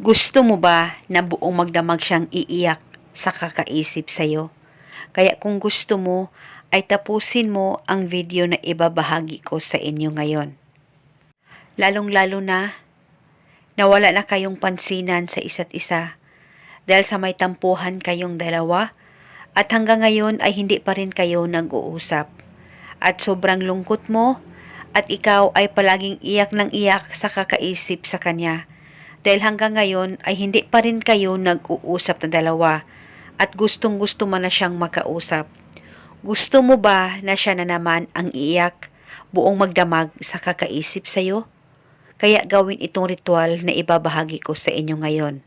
Gusto mo ba na buong magdamag siyang iiyak sa kakaisip sa'yo? Kaya kung gusto mo, ay tapusin mo ang video na ibabahagi ko sa inyo ngayon. Lalong-lalo na, nawala na kayong pansinan sa isa't isa dahil sa may tampuhan kayong dalawa at hanggang ngayon ay hindi pa rin kayo nag-uusap. At sobrang lungkot mo at ikaw ay palaging iyak ng iyak sa kakaisip sa kanya dahil hanggang ngayon ay hindi pa rin kayo nag-uusap na dalawa at gustong gusto mo na siyang makausap. Gusto mo ba na siya na naman ang iyak, buong magdamag sa kakaisip sa'yo? Kaya gawin itong ritual na ibabahagi ko sa inyo ngayon.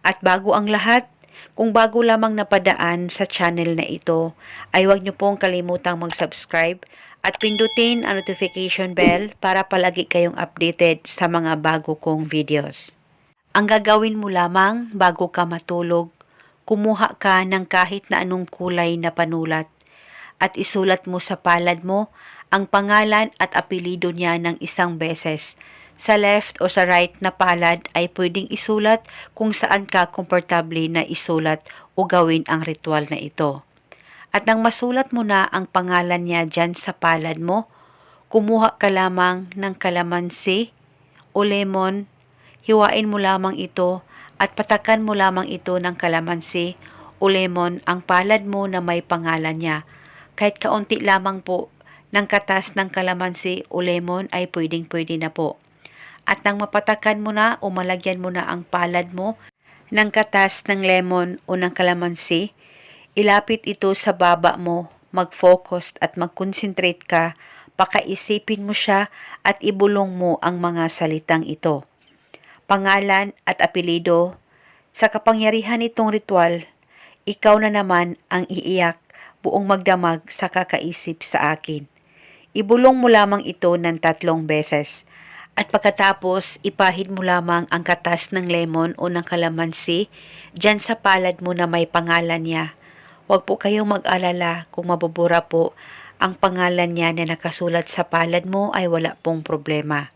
At bago ang lahat, kung bago lamang napadaan sa channel na ito, ay huwag niyo pong kalimutang mag-subscribe at pindutin ang notification bell para palagi kayong updated sa mga bago kong videos. Ang gagawin mo lamang bago ka matulog, kumuha ka ng kahit na anong kulay na panulat at isulat mo sa palad mo ang pangalan at apelido niya ng isang beses. Sa left o sa right na palad ay pwedeng isulat kung saan ka komportable na isulat o gawin ang ritual na ito. At nang masulat mo na ang pangalan niya dyan sa palad mo, kumuha ka lamang ng kalamansi o lemon, hiwain mo lamang ito at patakan mo lamang ito ng kalamansi o lemon ang palad mo na may pangalan niya. Kahit kaunti lamang po ng katas ng kalamansi o lemon ay pwedeng pwede na po. At nang mapatakan mo na o malagyan mo na ang palad mo ng katas ng lemon o ng kalamansi, ilapit ito sa baba mo, mag-focus at mag-concentrate ka, pakaisipin mo siya at ibulong mo ang mga salitang ito. Pangalan at apelido, sa kapangyarihan nitong ritual, ikaw na naman ang iiyak buong magdamag sa kakaisip sa akin. Ibulong mo lamang ito ng tatlong beses at pagkatapos ipahid mo lamang ang katas ng lemon o ng kalamansi dyan sa palad mo na may pangalan niya. Huwag po kayong mag-alala kung mabubura po ang pangalan niya na nakasulat sa palad mo ay wala pong problema.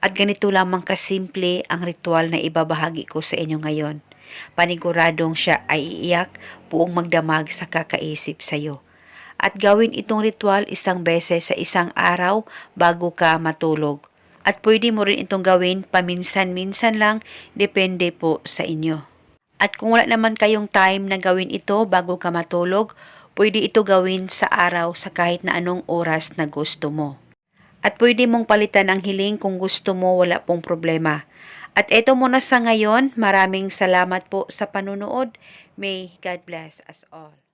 At ganito lamang kasimple ang ritual na ibabahagi ko sa inyo ngayon. Paniguradong siya ay iiyak buong magdamag sa kakaisip sa iyo. At gawin itong ritual isang beses sa isang araw bago ka matulog. At pwede mo rin itong gawin paminsan-minsan lang, depende po sa inyo. At kung wala naman kayong time na gawin ito bago ka matulog, pwede ito gawin sa araw sa kahit na anong oras na gusto mo. At pwede mong palitan ang hiling kung gusto mo, wala pong problema. At eto muna sa ngayon, maraming salamat po sa panunood. May God bless us all.